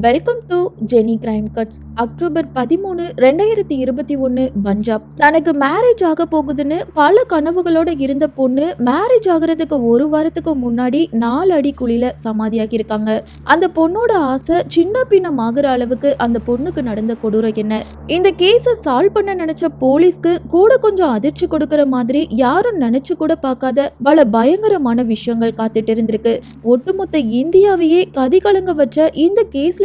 Welcome to Jeni crime cuts October பதிமூணு ரெண்டாயிரத்தி இருபத்தி ஒன்று பஞ்சாப். தனக்கு மேரேஜ் ஆக போகுதுன்னு பல கனவுகளோட இருந்த பொண்ணு மேரேஜ் ஆகுறதுக்கு ஒரு வாரத்துக்கு முன்னாடி நாலு அடி குழியில சமாதியாகி இருக்காங்க அந்த பொண்ணோட ஆசை சின்ன பின்னம் ஆகுற அளவுக்கு அந்த பொண்ணுக்கு நடந்த கொடூரம் என்ன? இந்த கேஸை சால்வ் பண்ண நினைச்ச போலீஸ்க்கு கூட கொஞ்சம் அதிர்ச்சி கொடுக்கிற மாதிரி யாரும் நினைச்சு கூட பார்க்காத பல பயங்கரமான விஷயங்கள் காத்துட்டு இருந்திருக்கு. ஒட்டுமொத்த இந்தியாவையே கதிகலங்க வச்ச இந்த கேஸ்ல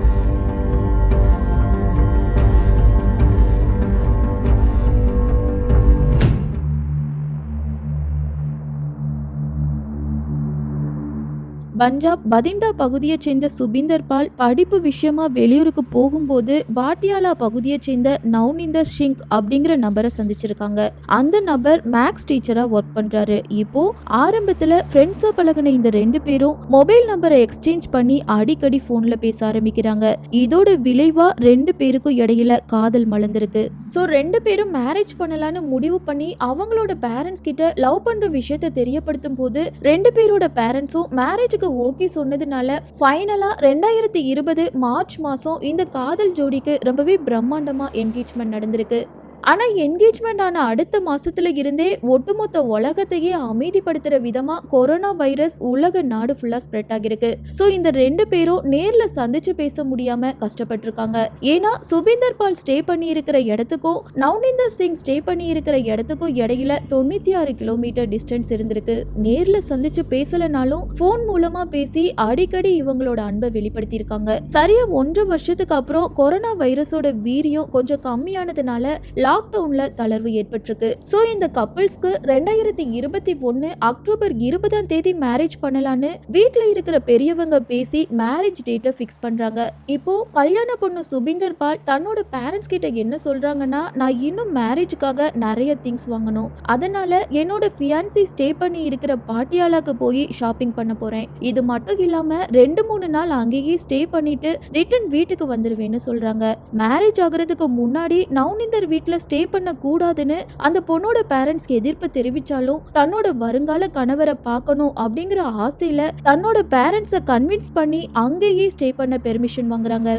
பஞ்சாப் பதிண்டா பகுதியைச் சேர்ந்த சுபிந்தர் பால் படிப்பு விஷயமா வெளியூருக்கு போகும்போது பாட்டியாலா பகுதியைச் சேர்ந்த நவ்னிந்தர் சிங் அப்படிங்கிற நபரை சந்திச்சிருக்காங்க. அந்த நபர் மேக்ஸ் டீச்சரா ஒர்க் பண்றாரு. இப்போ ஆரம்பத்துல ஃப்ரெண்ட்ஸா பழகின இந்த ரெண்டு பேரும் மொபைல் நம்பரை எக்ஸ்சேஞ்ச் பண்ணி அடிக்கடி போன்ல பேச ஆரம்பிக்கிறாங்க. இதோட விளைவா ரெண்டு பேருக்கும் இடையில காதல் மலர்ந்திருக்கு. ஸோ ரெண்டு பேரும் மேரேஜ் பண்ணலான்னு முடிவு பண்ணி அவங்களோட பேரண்ட்ஸ் கிட்ட லவ் பண்ற விஷயத்த தெரியப்படுத்தும் போது ரெண்டு பேரோட பேரண்ட்ஸும் மேரேஜுக்கு ஓகே சொன்னதுனால ஃபைனலாக ரெண்டாயிரத்தி இருபது மார்ச் மாதம் இந்த காதல் ஜோடிக்கு ரொம்பவே பிரம்மாண்டமாக என்கேஜ்மெண்ட் நடந்திருக்கு. ஆனால் என்கேஜ்மெண்ட் ஆன அடுத்த மாதத்துல இருந்தே ஒட்டுமொத்த உலகத்தையே அமைதிப்படுத்துகிற விதமாக கொரோனா வைரஸ் உலக நாடு ஃபுல்லாக ஸ்ப்ரெட் ஆகியிருக்கு. ஸோ இந்த ரெண்டு பேரும் நேரில் சந்திச்சு பேச முடியாமல் கஷ்டப்பட்டிருக்காங்க. ஏன்னா சுபீந்தர் பால் ஸ்டே பண்ணி இருக்கிற இடத்துக்கும் நவ்னிந்தர் சிங் ஸ்டே பண்ணி இருக்கிற இடத்துக்கும் இடையில தொண்ணூற்றி ஆறு கிலோமீட்டர் டிஸ்டன்ஸ் இருந்திருக்கு. நேரில் சந்திச்சு பேசலனாலும் ஃபோன் மூலமாக பேசி அடிக்கடி இவங்களோட அன்பை வெளிப்படுத்தியிருக்காங்க. சரியா ஒன்றரை வருஷத்துக்கு அப்புறம் கொரோனா வைரஸோட வீரியம் கொஞ்சம் கம்மியானதுனால லாக்டவுன்ல தளர்வு ஏற்பட்டிருக்கு. ஸோ இந்த கப்பிள்ஸ்க்கு ரெண்டாயிரத்தி இருபத்தி ஒன்னு அக்டோபர் இருபதாம் தேதி மேரேஜ் பண்ணலான்னு வீட்டில் இருக்கிற பெரியவங்க பேசி மேரேஜ் டேட்டை ஃபிக்ஸ் பண்ணுறாங்க இப்போ கல்யாண பொண்ணு சுபிந்தர் பால் தன்னோட பேரண்ட்ஸ் கிட்ட என்ன சொல்றாங்கன்னா நான் இன்னும் மேரேஜுக்காக நிறைய திங்ஸ் வாங்கணும். அதனால என்னோட ஃபியான்சி ஸ்டே பண்ணி இருக்கிற பாட்டியாலாக்கு போய் ஷாப்பிங் பண்ண போறேன். இது மட்டும் இல்லாம ரெண்டு மூணு நாள் அங்கேயே ஸ்டே பண்ணிட்டு ரிட்டர்ன் வீட்டுக்கு வந்துருவேன்னு சொல்றாங்க. மேரேஜ் ஆகுறதுக்கு முன்னாடி நவுனிந்தர் வீட்டில் ஸ்டே பண்ண கூடாதுன்னு அந்த பொண்ணோட பேரண்ட்ஸ்க்கு எதிர்ப்பு தெரிவிச்சாலும் தன்னோட வருங்கால கணவரை பார்க்கணும் அப்படிங்கிற ஆசையில தன்னோட பேரண்ட்ஸை கன்வின்ஸ் பண்ணி அங்கேயே ஸ்டே பண்ண பெர்மிஷன் வாங்குறாங்க.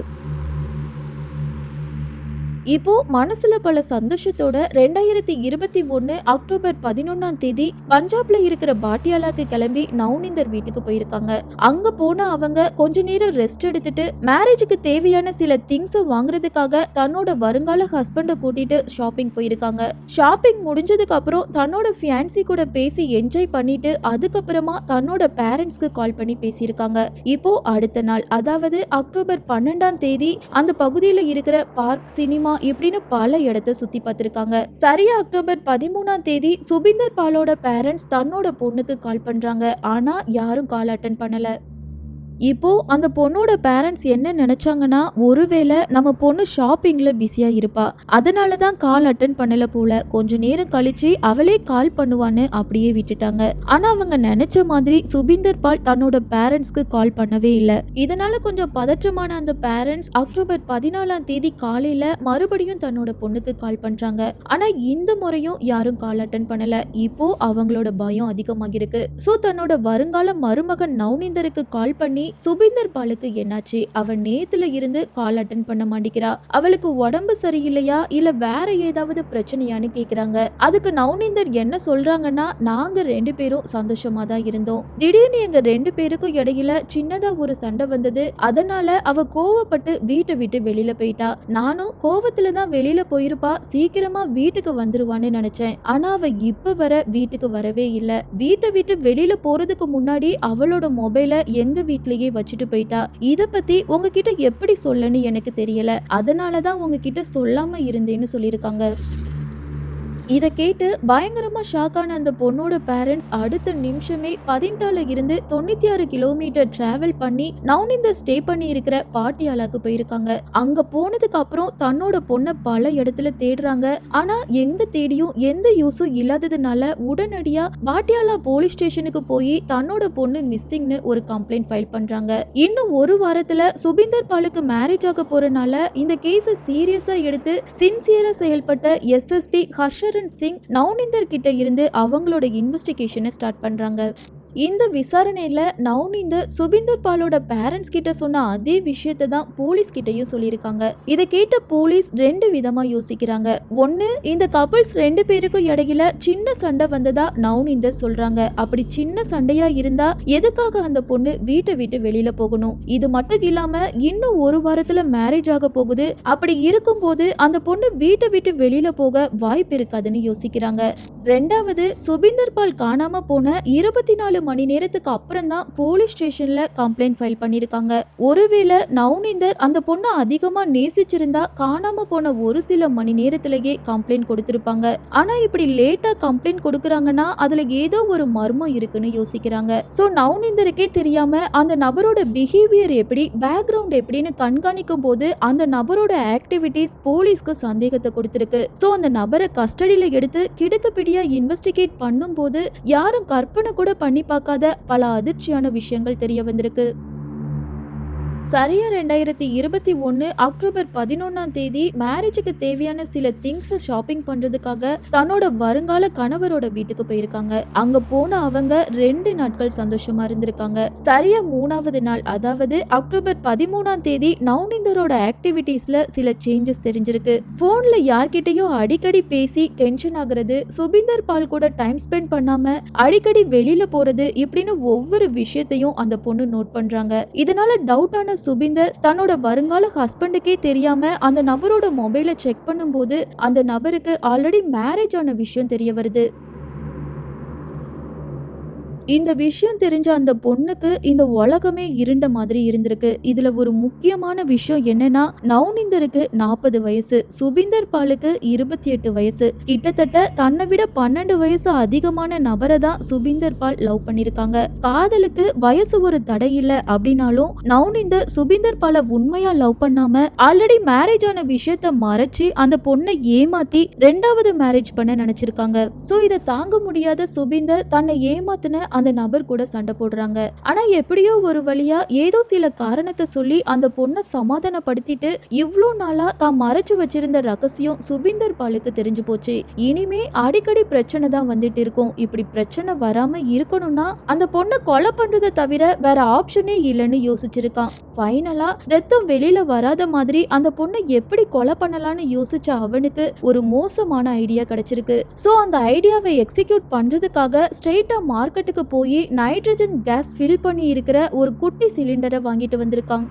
இப்போ மனசுல பல சந்தோஷத்தோட ரெண்டாயிரத்தி இருபத்தி ஒன்னு அக்டோபர் பதினொன்னாம் தேதி பஞ்சாப்ல இருக்கிற பாட்டியாலாக்கு கிளம்பி நவுனிந்தர் வீட்டுக்கு போயிருக்காங்க. அங்க போன அவங்க கொஞ்ச நேரம் ரெஸ்ட் எடுத்துட்டு மேரேஜுக்கு தேவையான சில திங்ஸை வாங்குறதுக்காக தன்னோட வருங்கால ஹஸ்பண்டை கூட்டிட்டு ஷாப்பிங் போயிருக்காங்க. ஷாப்பிங் முடிஞ்சதுக்கு அப்புறம் தன்னோட ஃபியான்சி கூட பேசி என்ஜாய் பண்ணிட்டு அதுக்கப்புறமா தன்னோட பேரண்ட்ஸ்க்கு கால் பண்ணி பேசியிருக்காங்க. இப்போ அடுத்த நாள் அதாவது அக்டோபர் பன்னெண்டாம் தேதி அந்த பகுதியில் இருக்கிற பார்க் சினிமா இப்படின்னு பல இடத்த சுத்தி பார்த்திருக்காங்க. சரியா அக்டோபர் பதிமூணாம் தேதி சுபிந்தர் பாலோட பேரண்ட்ஸ் தன்னோட பொண்ணுக்கு கால் பண்றாங்க. ஆனா யாரும் கால் அட்டன் பண்ணல. இப்போ அந்த பொண்ணோட பேரண்ட்ஸ் என்ன நினைச்சாங்கன்னா ஒருவேளை நம்ம பொண்ணு ஷாப்பிங்ல பிஸியா இருப்பா. அதனால தான் கால் அட்டன் பண்ணல போல. கொஞ்ச நேரம் கழிச்சு அவளே கால் பண்ணுவான்னு அப்படியே விட்டுட்டாங்க. ஆனா அவங்க நினைச்ச மாதிரி சுபிந்தர் பால் தன்னோட பேரண்ட்ஸ்க்கு கால் பண்ணவே இல்லை. இதனால கொஞ்சம் பதற்றமான அந்த பேரண்ட்ஸ் அக்டோபர் பதினாலாம் தேதி காலையில மறுபடியும் தன்னோட பொண்ணுக்கு கால் பண்றாங்க. ஆனா இந்த முறையும் யாரும் கால் அட்டன் பண்ணல. இப்போ அவங்களோட பயம் அதிகமாகிருக்கு சோ தன்னோட வருங்கால மருமகன் நவுனிந்தருக்கு கால் பண்ணி சுபீந்தர் பாலுக்கு என்னாச்சு? அவன் நேத்துல இருந்து கால் அட்டன் பண்ண மாட்டேங்கிறா. அவளுக்கு உடம்பு சரியில்லையா? இல்ல வேற ஏதாவது பிரச்சனையான்னு கேக்குறாங்க. அதுக்கு நவுனிந்தர் என்ன சொல்றாங்கன்னா நாங்க ரெண்டு பேரும் சந்தோஷமா தான் இருந்தோம். திடீர்னு எங்க ரெண்டு பேருக்கும் இடையில சின்னதா ஒரு சண்டை வந்தது. அதனால அவ கோவப்பட்டு வீட்டை விட்டு வெளியில போயிட்டா. நானும் கோவத்துல தான் வெளியில போயிருப்பா. சீக்கிரமா வீட்டுக்கு வந்துருவான்னு நினைச்சேன். ஆனா அவ இப்ப வர வீட்டுக்கு வரவே இல்ல. வீட்டை விட்டு வெளியில போறதுக்கு முன்னாடி அவளோட மொபைலை எங்க வீட்லயே வச்சுட்டு போயிட்டா இத பத்தி உங்ககிட்ட எப்படி சொல்லன்னு எனக்கு தெரியல. அதனால தான் உங்ககிட்ட சொல்லாம இருந்தேன்னு சொல்லியிருக்காங்க. இதை கேட்டு பயங்கரமா ஷாக் ஆன அந்த பொண்ணோட பேரண்ட்ஸ் அடுத்த நிமிஷமே பதினெட்டால இருந்து தொண்ணூத்தி ஆறு கிலோமீட்டர் டிராவல் பண்ணி நவுனிந்தர் ஸ்டே பண்ணி இருக்கிற பாட்டியாலாக்கு போயிருக்காங்க. அங்க போனதுக்கு அப்புறம் தன்னோட பொண்ணை பல இடத்துல தேடுறாங்க. ஆனா எங்க தேடியும் எந்த யூஸும் இல்லாததுனால உடனடியா பாட்டியாலா போலீஸ் ஸ்டேஷனுக்கு போய் தன்னோட பொண்ணு மிஸ்ஸிங்னு ஒரு கம்ப்ளைண்ட் ஃபைல் பண்றாங்க. இன்னும் ஒரு வாரத்துல சுபிந்தர் பாலுக்கு மேரேஜ் ஆக போறனால இந்த கேஸை சீரியஸா எடுத்து சின்சியரா செயல்பட்ட எஸ்எஸ்பி ஹர்ஷரன் சிங் நவுனிந்தர் கிட்ட இருந்து அவங்களோட இன்வெஸ்டிகேஷனை ஸ்டார்ட் பண்றாங்க. இந்த விசாரணையில் நவுனிந்தர் சுபிந்தர் பாலோட பேரண்ட்ஸ் கிட்ட சொன்ன அதே விஷயத்தை தான் போலீஸ் கிட்டையும் சொல்லியிருக்காங்க. இதை கேட்ட போலீஸ் ரெண்டு விதமா யோசிக்கிறாங்க. ஒன்னு இந்த கப்பல்ஸ் ரெண்டு பேருக்கும் இடையில சின்ன சண்டை வந்ததா நவுனிந்தர் சொல்றாங்க. அப்படி சின்ன சண்டையா இருந்தா எதுக்காக அந்த பொண்ணு வீட்டை விட்டு வெளியில போகணும்? இது மட்டும் இல்லாம இன்னும் ஒரு வாரத்துல மேரேஜ் ஆக போகுது. அப்படி இருக்கும்போது அந்த பொண்ணு வீட்டை விட்டு வெளியில போக வாய்ப்பு இருக்காதுன்னு யோசிக்கிறாங்க. ரெண்டாவது சுபிந்தர் பால் காணாம போன இருபத்தி நாலு மணி நேரத்துக்கு அப்புறம் தான் போலீஸ் ஸ்டேஷன்ல கம்ப்ளைண்ட் ஃபைல் பண்ணியிருக்காங்க ஒருவேளை நவுனிந்தர் அந்த பொண்ணை அதிகமாக நேசிச்சிருந்தா காணாம போன ஒரு சில மணி நேரத்திலேயே கம்ப்ளைண்ட் கொடுத்துருப்பாங்க. ஆனா இப்படி லேட்டா கம்ப்ளைண்ட் கொடுக்குறாங்கன்னா அதுல ஏதோ ஒரு மர்மம் இருக்குன்னு யோசிக்கிறாங்க. ஸோ நவுனிந்தருக்கே தெரியாம அந்த நபரோட பிஹேவியர் எப்படி பேக்ரவுண்ட் எப்படின்னு கண்காணிக்கும் போது அந்த நபரோட ஆக்டிவிட்டிஸ் போலீஸ்க்கு சந்தேகத்தை கொடுத்துருக்கு. ஸோ அந்த நபரை கஸ்டடியில் எடுத்து கிடுக்குப்பிடியா இன்வெஸ்டிகேட் பண்ணும்போது யாரும் கற்பனை கூட பண்ணி எதிர்பார்க்காத பல அதிர்ச்சியான விஷயங்கள் தெரிய வந்திருக்கு. சரியா ரெண்டாயிரத்தி இருபத்தி ஒன்று அக்டோபர் பதினொன்னாம் தேதி மேரேஜுக்கு தேவையான சில திங்ஸை ஷாப்பிங் பண்றதுக்காக தன்னோட வருங்கால கணவரோட வீட்டுக்கு போயிருக்காங்க. அங்க போன அவங்க ரெண்டு நாட்கள் சந்தோஷமா இருந்திருக்காங்க. சரியா மூணாவது நாள் அதாவது அக்டோபர் பதிமூணாம் தேதி நவுனிந்தரோட ஆக்டிவிட்டீஸ்ல சில சேஞ்சஸ் தெரிஞ்சிருக்கு. போன்ல யார்கிட்டயோ அடிக்கடி பேசி டென்ஷன் ஆகுறது சுபிந்தர் பால் கூட டைம் ஸ்பெண்ட் பண்ணாம அடிக்கடி வெளியில போறது இப்படின்னு ஒவ்வொரு விஷயத்தையும் அந்த பொண்ணு நோட் பண்றாங்க. இதனால டவுட்டான சுபிந்தர் தன்னோட வருங்கால ஹஸ்பண்டுக்கே தெரியாம அந்த நபரோட மொபைலை செக் பண்ணும்போது அந்த நபருக்கு ஆல்ரெடி மேரேஜ் ஆன விஷயம் தெரிய வருது. இந்த விஷயம் தெரிஞ்ச அந்த பொண்ணுக்கு இந்த உலகமே இருண்ட மாதிரி இருந்திருக்கு. இதுல ஒரு முக்கியமான விஷயம் என்னன்னா நவுனிந்தருக்கு நாற்பது வயசு சுபிந்தர் பாலுக்கு இருபத்தி எட்டு வயசு. கிட்டத்தட்ட தன்னை விட பன்னெண்டு வயசு அதிகமான நபரை தான் சுபிந்தர் பால் லவ் பண்ணிருக்காங்க. காதலுக்கு வயசு ஒரு தடை இல்ல அப்படின்னாலும் நவுனிந்தர் சுபிந்தர் பாலை உண்மையா லவ் பண்ணாம ஆல்ரெடி மேரேஜ் ஆன விஷயத்த மறைச்சு அந்த பொண்ணை ஏமாத்தி ரெண்டாவது மேரேஜ் பண்ண நினைச்சிருக்காங்க. சோ இதை தாங்க முடியாத சுபிந்தர் தன்னை ஏமாத்தின அந்த நபர் கூட சண்டை போடுறாங்க. ஆனா எப்படியோ ஒரு வழியா ஏதோ சில காரணத்தை சொல்லி அந்த பொண்ணை சமாதானப்படுத்திட்டு இவ்வளோ நாளா தான் மறைச்சு வச்சிருந்த ரகசியம் சுபிந்தர் பாலுக்கு தெரிஞ்சு போச்சு. இனிமே அடிக்கடி பிரச்சனை தான் வந்துட்டு இருக்கும். இப்படி பிரச்சனை வராம இருக்கணும்னா அந்த பொண்ணை கொலை பண்றதை தவிர வேற ஆப்ஷனே இல்லைன்னு யோசிச்சிருக்கான். ஃபைனலா ரத்தம் வெளியில வராத மாதிரி அந்த பொண்ணை எப்படி கொலை பண்ணலாம்னு யோசிச்ச அவனுக்கு ஒரு மோசமான ஐடியா கிடைச்சிருக்கு. சோ அந்த ஐடியாவை எக்ஸிக்யூட் பண்றதுக்காக ஸ்ட்ரெயிட்டா மார்க்கெட்டுக்கு போய் நைட்ரஜன் கேஸ் ஃபில் பண்ணி இருக்கிற ஒரு குட்டி சிலிண்டரை வாங்கிட்டு வந்திருக்கான்.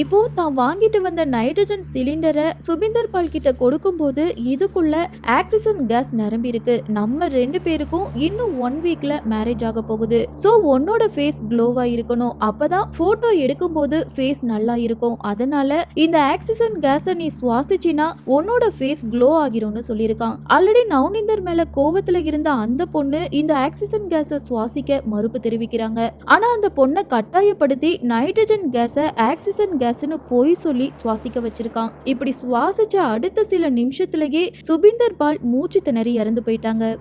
இப்போ தான் வாங்கிட்டு வந்த நைட்ரஜன் சிலிண்டரை சுபிந்தர் பால் கிட்ட கொடுக்கும்போது இதுக்குள்ள ஆக்சிஜன் கேஸ் நிரம்பி இருக்கு. நம்ம ரெண்டு பேருக்கும் இன்னும் ஒன் வீக்ல மேரேஜ் ஆக போகுது. சோ உன்னோட ஃபேஸ் க்ளோவா இருக்கணும். அப்பதான் போட்டோ எடுக்கும்போது ஃபேஸ் நல்லா இருக்கும். அதனால இந்த ஆக்சிஜன் கேஸை நீ சுவாசிச்சினா உன்னோட ஃபேஸ் க்ளோ ஆகிரும்னு சொல்லியிருக்கான். ஆல்ரெடி நவுனிந்தர் மேல கோவத்துல இருந்த அந்த பொண்ணு இந்த ஆக்சிஜன் கேஸை சுவாசிக்க மறுப்பு தெரிவிக்கிறாங்க. ஆனா அந்த பொண்ணை கட்டாயப்படுத்தி நைட்ரஜன் கேஸை ஆக்சிஜன் கேஸ்னு பொய் சொல்லி சுவாசிக்க வச்சிருக்கான். இப்படி சுவாசிச்ச அடுத்த சில நிமிஷத்திலேயே சுபிந்தர் பால் மூச்சு திணறி இறந்து போயிட்டாங்க.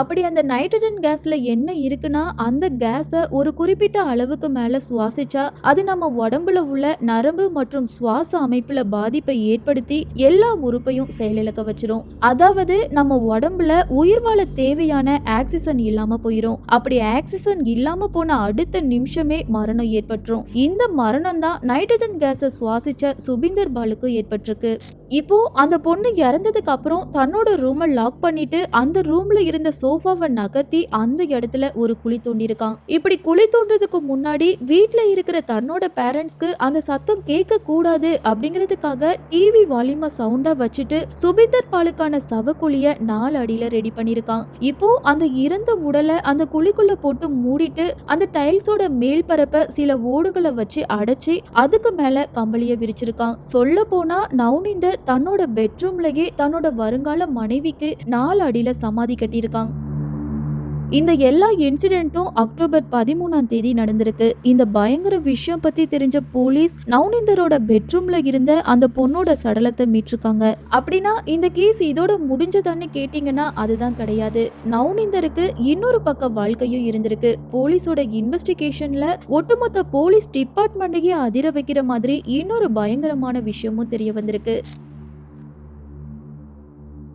அப்படி அந்த நைட்ரஜன் கேஸ்ல என்ன இருக்குன்னா அந்த கேஸை ஒரு குறிப்பிட்ட அளவுக்கு மேல சுவாசிச்சா அது நம்ம உடம்புல உள்ள நரம்பு மற்றும் சுவாச அமைப்புல பாதிப்பை ஏற்படுத்தி எல்லா உறுப்பையும் செயலிழக்க வச்சிரும். அதாவது நம்ம உடம்புல உயிர் வாழ தேவையான ஆக்சிஜன் இல்லாம போயிரும். அப்படி ஆக்சிஜன் இல்லாம போன அடுத்த நிமிஷமே மரணம் ஏற்பட்டுரும். இந்த மரணம் தான் நைட்ரஜன் கேஸை சுவாசிச்ச சுபிந்தர் பாலுக்கு ஏற்பட்டிருக்கு. இப்போ அந்த பொண்ணு இறந்ததுக்கு அப்புறம் தன்னோட ரூமை லாக் பண்ணிட்டு அந்த ரூம்ல இருந்த சோஃபாவை நகர்த்தி அந்த இடத்துல ஒரு குழி தோண்டியிருக்கான். இப்படி குழி தோன்றதுக்கு முன்னாடி வீட்டில் இருக்கிற தன்னோட பேரண்ட்ஸ்க்கு அந்த சத்தம் கேட்க கூடாது அப்படிங்கிறதுக்காக டிவி வால்யூம சவுண்டா வச்சுட்டு சுபிந்தர் பாலுக்கான சவக்குழிய நாலு அடியில ரெடி பண்ணியிருக்கான். இப்போ அந்த இறந்த உடலை அந்த குழிக்குள்ள போட்டு மூடிட்டு அந்த டைல்ஸோட மேல் பரப்ப சில ஓடுகளை வச்சு அடைச்சி அதுக்கு மேல கம்பளிய விரிச்சிருக்கான். சொல்ல போனா நவுனிந்தர் தன்னோட பெட்ரூம்லயே தன்னோட வருங்கால மனைவிக்கு நாலு அடியில சமாதி கட்டியிருக்கான். இந்த எல்லா இன்சிடென்ட்டும் அக்டோபர் பதிமூணாம் தேதி நடந்திருக்கு. இந்த பயங்கர விஷயம் பத்தி தெரிஞ்ச போலீஸ் நவுனிந்தரோட பெட்ரூம்ல இருந்த அந்த பொண்ணோட சடலத்தை மீட்டிருக்காங்க அப்படின்னா இந்த கேஸ் இதோட முடிஞ்சதான்னு கேட்டீங்கன்னா அதுதான் கிடையாது. நவுனிந்தருக்கு இன்னொரு பக்க வாழ்க்கையும் இருந்திருக்கு. போலீஸோட இன்வெஸ்டிகேஷன்ல ஒட்டுமொத்த போலீஸ் டிபார்ட்மெண்ட்டையே அதிர வைக்கிற மாதிரி இன்னொரு பயங்கரமான விஷயமும் தெரிய வந்திருக்கு.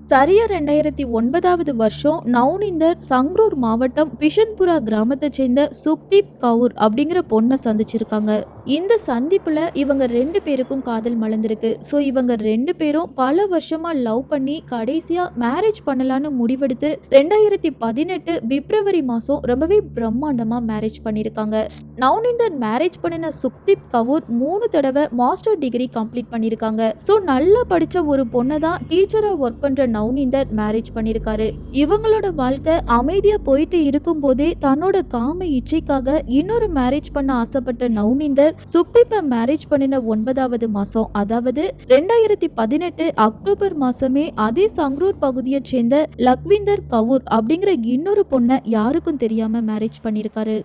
சரியா ரெண்டாயிரத்தி ஒன்பதாவது வருஷம் நவுனிந்தர் சங்ரூர் மாவட்டம் பிஷன்புரா கிராமத்தை சேர்ந்த சுக்தீப் கவுர் அப்படிங்கிற பொண்ணை சந்திச்சிருக்காங்க. இந்த சந்திப்பில் இவங்க ரெண்டு பேருக்கும் காதல் மலர்ந்திருக்கு. ஸோ இவங்க ரெண்டு பேரும் பல வருஷமாக லவ் பண்ணி கடைசியாக மேரேஜ் பண்ணலான்னு முடிவெடுத்து ரெண்டாயிரத்தி பதினெட்டு பிப்ரவரி மாதம் ரொம்பவே பிரம்மாண்டமாக மேரேஜ் பண்ணியிருக்காங்க நவுனிந்தர் மேரேஜ் பண்ணின சுக்தீப் கவுர் மூணு தடவை மாஸ்டர் டிகிரி கம்ப்ளீட் பண்ணியிருக்காங்க ஸோ நல்லா படித்த ஒரு பொண்ணை தான் டீச்சராக ஒர்க் பண்ணுற நவுனிந்தர் மேரேஜ் பண்ணியிருக்காரு இவங்களோட வாழ்க்கை அமைதியாக போயிட்டு இருக்கும்போதே தன்னோட காம இச்சைக்காக இன்னொரு மேரேஜ் பண்ண ஆசைப்பட்ட நவுனிந்தர் சுக்தீப்பை மேரேஜ் பண்ணின ஒன்பதாவது மாசம் அதாவது ரெண்டாயிரத்தி பதினெட்டு அக்டோபர் மாசமே அதே சங்ரூர் பகுதியை சேர்ந்த லக்விந்தர் கவுர் அப்படிங்கிற இன்னொரு பொண்ணை யாருக்கும் தெரியாம மேரேஜ் பண்ணிருக்காரு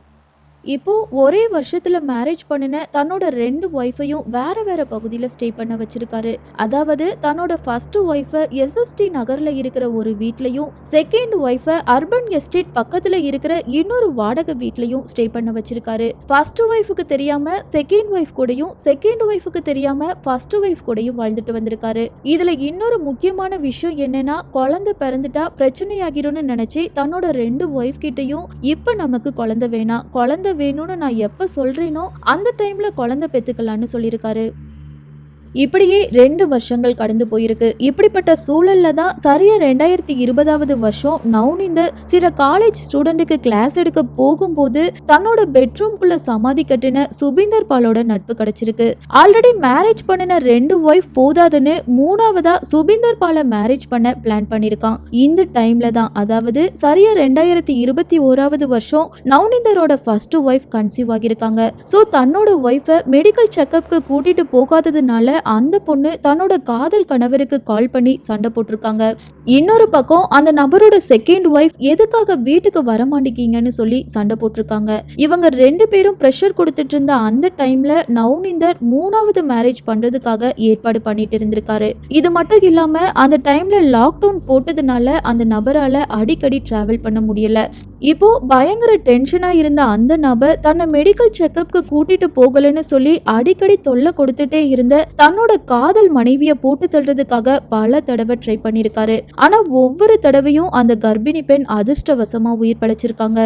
இப்போது ஒரே வருஷத்தில் மேரேஜ் பண்ணின தன்னோட ரெண்டு ஒய்ஃபையும் வேற வேற பகுதியில் ஸ்டே பண்ண வச்சிருக்காரு. அதாவது தன்னோட ஃபர்ஸ்ட் ஒய்ஃபை எஸ்எஸ்டி நகரில் இருக்கிற ஒரு வீட்லேயும் செகண்ட் ஒய்ஃபை அர்பன் எஸ்டேட் பக்கத்தில் இருக்கிற இன்னொரு வாடகை வீட்லேயும் ஸ்டே பண்ண வச்சிருக்காரு. ஃபர்ஸ்ட் ஒய்ஃபுக்கு தெரியாம செகண்ட் ஒய்ஃப் கூடயும் செகண்ட் ஒய்ஃபுக்கு தெரியாம ஃபர்ஸ்ட் ஒய்ஃப் கூடயும் வாழ்ந்துட்டு வந்திருக்காரு. இதுல இன்னொரு முக்கியமான விஷயம் என்னன்னா குழந்தை பிறந்துட்டா பிரச்சனையாகிடும்னு நினைச்சு தன்னோட ரெண்டு ஒய்ஃப் கிட்டேயும் இப்ப நமக்கு குழந்தை வேணாம். குழந்தை வேணும்னு நான் எப்போ சொல்றேனோ அந்த டைம்ல குழந்தை பெற்றுக்கலான்னு சொல்லியிருக்காரு. இப்படியே ரெண்டு வருஷங்கள் கடந்து போயிருக்கு. இப்படிப்பட்ட சூழல்ல தான் சரியா ரெண்டாயிரத்தி இருபதாவது வருஷம் நவுனிந்த சில காலேஜ் ஸ்டூடெண்ட்டுக்கு கிளாஸ் எடுக்க போகும்போது தன்னோட பெட்ரூம்குள்ள சமாதி கட்டின சுபீந்தர் பாலோட நட்பு கிடைச்சிருக்கு. ஆல்ரெடி மேரேஜ் பண்ணின ரெண்டு ஒய்ஃப் போதாதுன்னு மூணாவதா சுபீந்தர் பாலை மேரேஜ் பண்ண பிளான் பண்ணிருக்கான். இந்த டைம்ல தான் அதாவது சரியா ரெண்டாயிரத்தி இருபத்தி ஓராவது வருஷம் நவுனிந்தரோட ஃபர்ஸ்ட் ஒய்ஃப் கன்சீவ் ஆகியிருக்காங்க. ஸோ தன்னோட ஒய்ஃபை மெடிக்கல் செக்கப்க்கு கூட்டிட்டு போகாததுனால அந்த பொண்ணு தன்னோட காதல் கணவருக்கு கால் பண்ணி சண்டை போட்டிருக்காங்க. இன்னொரு பக்கம் அந்த நபரோட செகண்ட் ஒய்ஃப் எதுக்காக வீட்டுக்கு வரமாட்டேங்கன்னு சொல்லி சண்டை போட்டிருக்காங்க. இவங்க ரெண்டு பேரும் ப்ரெஷர் கொடுத்துட்டு இருந்த அந்த டைம்ல நவுனிந்தர் மூணாவது மேரேஜ் பண்றதுக்காக ஏற்பாடு பண்ணிட்டு இருந்திருக்காரு. இது மட்டும் இல்லாம அந்த டைம்ல லாக்டவுன் போட்டதுனால அந்த நபரால அடிக்கடி டிராவல் பண்ண முடியல. இப்போ பயங்கர டென்ஷனா இருந்த அந்த நபர் தன்னை மெடிக்கல் செக்கப்க்கு கூட்டிட்டு போகலன்னு சொல்லி அடிக்கடி தொல்லை கொடுத்துட்டே இருந்த தன்னோட காதல் மனைவிய போட்டு தள்ளுறதுக்காக பல தடவை ட்ரை பண்ணியிருக்காரு. ஆனா ஒவ்வொரு தடவையும் அந்த கர்ப்பிணி பெண் அதிர்ஷ்டவசமா உயிர் பழைச்சிருக்காங்க.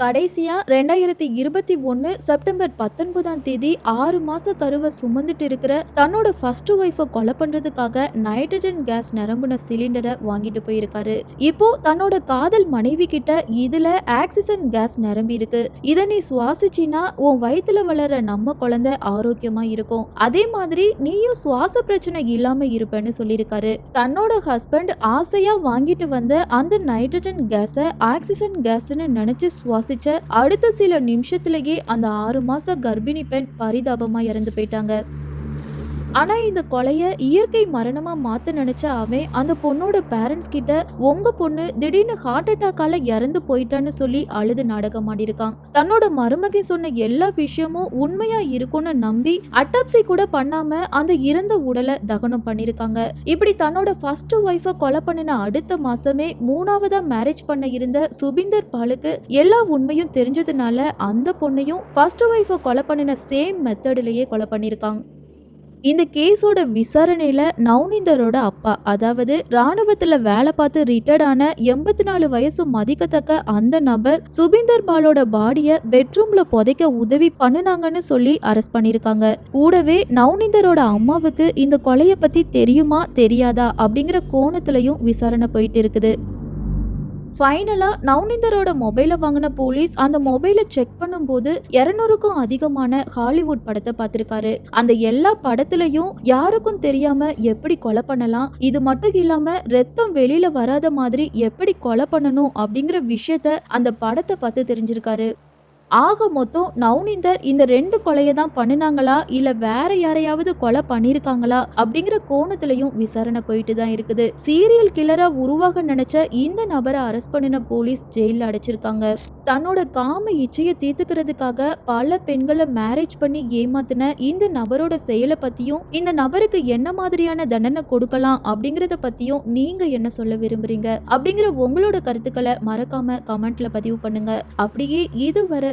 கடைசியாக ரெண்டாயிரத்தி இருபத்தி ஒன்று செப்டம்பர் பத்தொன்பதாம் தேதி ஆறு மாத கருவை சுமந்துட்டு இருக்கிற தன்னோட ஃபர்ஸ்ட் ஒய்ஃபை கொலை பண்ணுறதுக்காக நைட்ரஜன் கேஸ் நிரம்புன சிலிண்டரை வாங்கிட்டு போயிருக்காரு. இப்போ தன்னோட காதல் மனைவி கிட்ட இதில் ஆக்சிஜன் கேஸ் நிரம்பி இருக்கு இதை நீ சுவாசிச்சினா உன் வயிற்றுல வளர நம்ம குழந்தை ஆரோக்கியமாக இருக்கும். அதே மாதிரி நீயும் சுவாச பிரச்சனை இல்லாமல் இருப்பேன்னு சொல்லியிருக்காரு. தன்னோட ஹஸ்பண்ட் ஆசையாக வாங்கிட்டு வந்த அந்த நைட்ரஜன் கேஸை ஆக்சிஜன் கேஸ்ன்னு சுவாச சுவாசிச்ச அடுத்த சில நிமிஷத்திலேயே அந்த ஆறு மாச கர்ப்பிணி பெண் பரிதாபமா இறந்து போயிட்டாங்க. ஆனா இந்த கொலைய இயற்கை மரணமா மாத்த நினைச்ச அவன் அந்த பொண்ணோட பேரண்ட்ஸ் கிட்ட உங்க பொண்ணு திடீர்னு ஹார்ட் அட்டாக்கால இறந்து போயிட்டான்னு சொல்லி அழுது நாடகம் ஆடிருக்கான் தன்னோட மருமகை சொன்ன எல்லா விஷயமும் உண்மையா இருக்கும்னு நம்பி அட்டாப்சி கூட பண்ணாம அந்த இறந்த உடலை தகனம் பண்ணிருக்காங்க இப்படி தன்னோட ஃபர்ஸ்ட் ஒய்ஃபை கொலை பண்ணின அடுத்த மாசமே மூணாவதா மேரேஜ் பண்ண இருந்த சுபிந்தர் பாலுக்கு எல்லா உண்மையும் தெரிஞ்சதுனால அந்த பொண்ணையும் ஃபர்ஸ்ட் ஒய்ஃபை கொலை பண்ணின சேம் மெத்தட்லயே கொலை பண்ணிருக்காங்க இந்த கேஸோட விசாரணையில நவ்னிந்தரோட அப்பா அதாவது ராணுவத்துல வேலை பார்த்து ரிட்டையர்ட் ஆன எண்பத்தி நாலு வயசு மதிக்கத்தக்க அந்த நபர் சுபிந்தர் பாலோட பாடிய பெட்ரூம்ல புதைக்க உதவி பண்ணுனாங்கன்னு சொல்லி அரெஸ்ட் பண்ணிருக்காங்க கூடவே நவனிந்தரோட அம்மாவுக்கு இந்த கொலைய பத்தி தெரியுமா தெரியாதா அப்படிங்கிற கோணத்திலையும் விசாரணை போயிட்டு இருக்குது. ஃபைனலாக நவ்னிந்தரோட மொபைலை வாங்கின போலீஸ் அந்த மொபைலை செக் பண்ணும்போது இரநூறுக்கும் அதிகமான ஹாலிவுட் படத்தை பார்த்திருக்காரு. அந்த எல்லா படத்துலயும் யாருக்கும் தெரியாம எப்படி கொலை பண்ணலாம் இது மட்டும் இல்லாம ரத்தம் வெளியில வராத மாதிரி எப்படி கொலை பண்ணணும் அப்படிங்கிற விஷயத்த அந்த படத்தை பார்த்து தெரிஞ்சிருக்காரு. ஆக மொத்தம் நவுனிந்தர் இந்த ரெண்டு கொலையை தான் பண்ணினாங்களா? இல்ல வேற யாரையாவது கொலை பண்ணிருக்காங்களா? அப்படிங்கிற கோணத்திலையும் விசாரணை போயிட்டு தான் இருக்குது. சீரியல் கில்லரா உருவாக நினைச்ச இந்த நபரை அரெஸ்ட் பண்ணின போலீஸ் ஜெயில அடைச்சிருக்காங்க. தன்னோட காம இச்சையை தீர்த்துக்கிறதுக்காக பல பெண்களை மேரேஜ் பண்ணி ஏமாத்தின இந்த நபரோட செயலை பத்தியும் இந்த நபருக்கு என்ன மாதிரியான தண்டனை கொடுக்கலாம் அப்படிங்கறத பத்தியும் நீங்க என்ன சொல்ல விரும்புறீங்க? அப்படிங்கிற உங்களோட கருத்துக்களை மறக்காம கமெண்ட்ல பதிவு பண்ணுங்க. அப்படியே இதுவரை